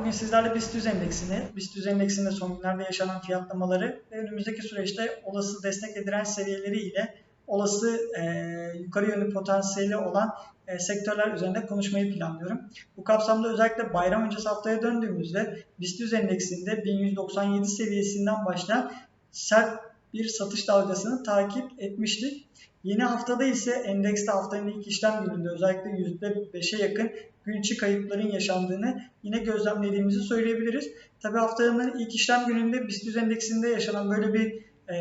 Bugün sizlerle BIST 100 endeksini, BIST 100 endeksinde son günlerde yaşanan fiyatlamaları ve önümüzdeki süreçte olası destek ve direnç seviyeleri ile olası e, yukarı yönlü potansiyeli olan e, sektörler üzerinde konuşmayı planlıyorum. Bu kapsamda özellikle bayram öncesi haftaya döndüğümüzde BIST 100 endeksinde 1197 seviyesinden başlayan sert bir satış dalgasını takip etmiştik. Yeni haftada ise endekste haftanın ilk işlem gününde özellikle %5'e yakın gün içi kayıpların yaşandığını yine gözlemlediğimizi söyleyebiliriz. Tabi haftanın ilk işlem gününde BIST 100 endeksinde yaşanan böyle bir e,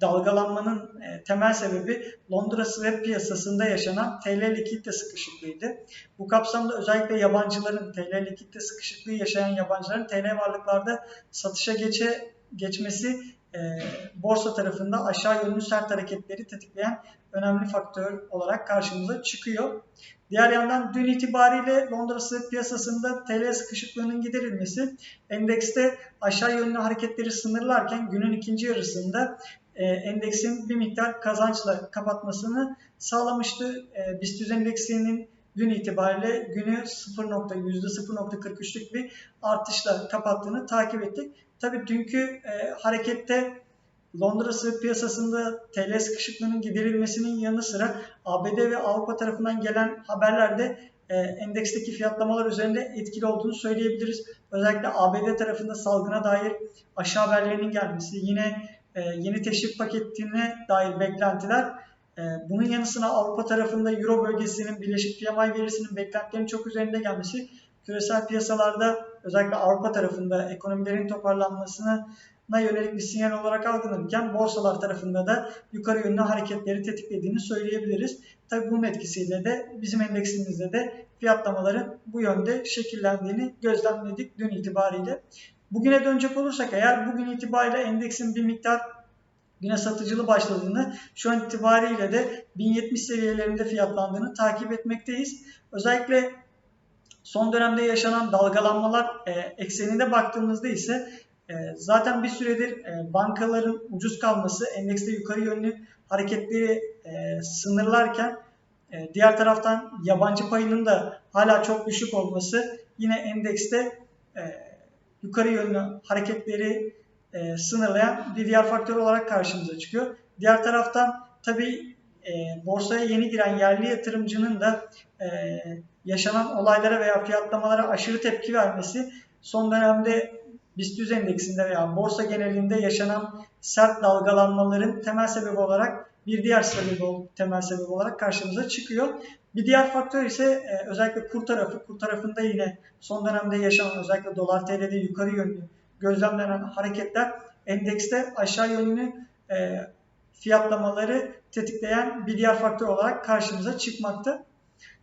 dalgalanmanın e, temel sebebi Londra swap piyasasında yaşanan TL likitte sıkışıklığıydı. Bu kapsamda özellikle yabancıların TL likitte sıkışıklığı yaşayan yabancıların TL varlıklarda satışa geçe geçmesi e, borsa tarafında aşağı yönlü sert hareketleri tetikleyen önemli faktör olarak karşımıza çıkıyor. Diğer yandan dün itibariyle Londra swap piyasasında TL sıkışıklığının giderilmesi endekste aşağı yönlü hareketleri sınırlarken günün ikinci yarısında e, endeksin bir miktar kazançla kapatmasını sağlamıştı. E, BIST 100 endeksinin dün itibariyle günü 0. %0.43'lük bir artışla kapattığını takip ettik. Tabii dünkü e, harekette Londra piyasasında TL sıkışıklığının giderilmesinin yanı sıra ABD ve Avrupa tarafından gelen haberlerde e, endeksteki fiyatlamalar üzerinde etkili olduğunu söyleyebiliriz. Özellikle ABD tarafında salgına dair aşağı haberlerinin gelmesi, yine e, yeni teşvik paketine dair beklentiler e, bunun yanı sıra Avrupa tarafında Euro bölgesinin Birleşik PMI verisinin beklentilerin çok üzerinde gelmesi küresel piyasalarda özellikle Avrupa tarafında ekonomilerin toparlanmasına yönelik bir sinyal olarak algılanırken borsalar tarafında da yukarı yönlü hareketleri tetiklediğini söyleyebiliriz. Tabii bunun etkisiyle de bizim endeksimizde de fiyatlamaların bu yönde şekillendiğini gözlemledik dün itibariyle. Bugüne dönecek olursak eğer bugün itibariyle endeksin bir miktar güne satıcılı başladığını, şu an itibariyle de 1070 seviyelerinde fiyatlandığını takip etmekteyiz. Özellikle son dönemde yaşanan dalgalanmalar e, ekseninde baktığımızda ise e, zaten bir süredir e, bankaların ucuz kalması, endekste yukarı yönlü hareketleri e, sınırlarken diğer taraftan yabancı payının da hala çok düşük olması yine endekste yukarı yönlü hareketleri sınırlayan bir diğer faktör olarak karşımıza çıkıyor. Diğer taraftan tabii borsaya yeni giren yerli yatırımcının da e, yaşanan olaylara veya fiyatlamalara aşırı tepki vermesi son dönemde BIST 100 endeksinde veya borsa genelinde yaşanan sert dalgalanmaların temel sebebi olarak bir diğer sebebi temel sebep olarak karşımıza çıkıyor. Bir diğer faktör ise e, özellikle kur tarafı. Kur tarafında yine son dönemde yaşanan özellikle dolar TL'de yukarı yönlü gözlemlenen hareketler endekste aşağı yönlü e, fiyatlamaları tetikleyen bir diğer faktör olarak karşımıza çıkmakta.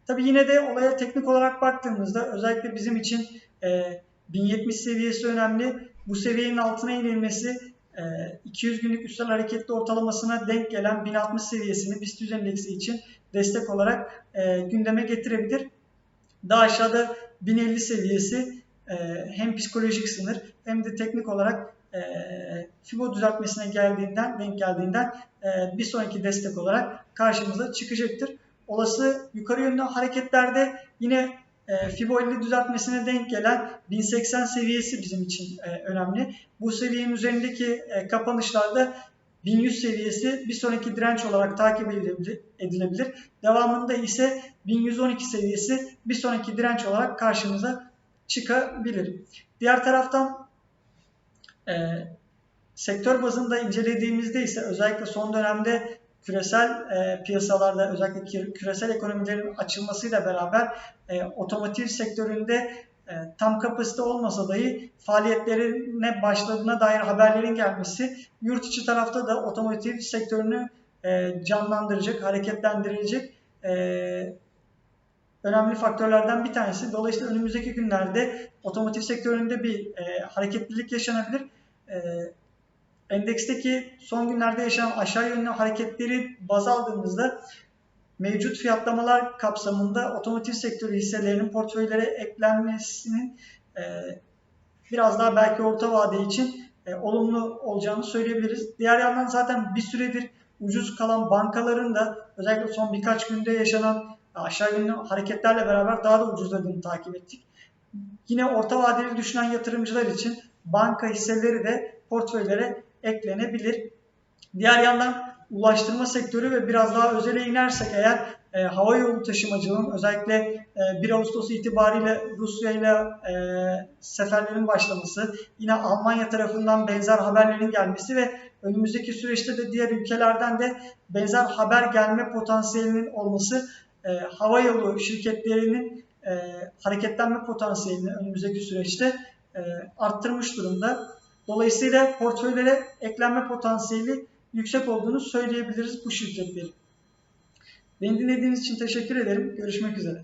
Tabi yine de olaya teknik olarak baktığımızda özellikle bizim için e, 1070 seviyesi önemli. Bu seviyenin altına inilmesi 200 e, günlük üstel hareketli ortalamasına denk gelen 1060 seviyesini BIST 100 endeksi için destek olarak e, gündeme getirebilir. Daha aşağıda 1050 seviyesi e, hem psikolojik sınır hem de teknik olarak e, FIBO düzeltmesine geldiğinden denk geldiğinden e, bir sonraki destek olarak karşımıza çıkacaktır. Olası yukarı yönlü hareketlerde yine e, FIBO 50 düzeltmesine denk gelen 1080 seviyesi bizim için e, önemli. Bu seviyenin üzerindeki e, kapanışlarda 1100 seviyesi bir sonraki direnç olarak takip edilebilir. Devamında ise 1112 seviyesi bir sonraki direnç olarak karşımıza çıkabilir. Diğer taraftan e, sektör bazında incelediğimizde ise özellikle son dönemde küresel e, piyasalarda özellikle küresel ekonomilerin açılmasıyla beraber e, otomotiv sektöründe e, tam kapasite olmasa dahi faaliyetlerine başladığına dair haberlerin gelmesi yurt içi tarafta da otomotiv sektörünü e, canlandıracak, hareketlendirecek e, önemli faktörlerden bir tanesi. Dolayısıyla önümüzdeki günlerde otomotiv sektöründe bir e, hareketlilik yaşanabilir. E, endeksteki son günlerde yaşanan aşağı yönlü hareketleri baz aldığımızda mevcut fiyatlamalar kapsamında otomotiv sektörü hisselerinin portföylere eklenmesinin e, biraz daha belki orta vade için e, olumlu olacağını söyleyebiliriz. Diğer yandan zaten bir süredir ucuz kalan bankaların da özellikle son birkaç günde yaşanan aşağı yönlü hareketlerle beraber daha da ucuzladığını takip ettik. Yine orta vadeli düşünen yatırımcılar için banka hisseleri de portföylere eklenebilir. Diğer yandan ulaştırma sektörü ve biraz daha özele inersek eğer e, hava yolu taşımacılığının özellikle e, 1 Ağustos itibariyle Rusya ile e, seferlerin başlaması, yine Almanya tarafından benzer haberlerin gelmesi ve önümüzdeki süreçte de diğer ülkelerden de benzer haber gelme potansiyelinin olması e, hava yolu şirketlerinin e, hareketlenme potansiyelini önümüzdeki süreçte e, arttırmış durumda. Dolayısıyla portföylere eklenme potansiyeli yüksek olduğunu söyleyebiliriz bu şirketlerin. Beni dinlediğiniz için teşekkür ederim. Görüşmek üzere.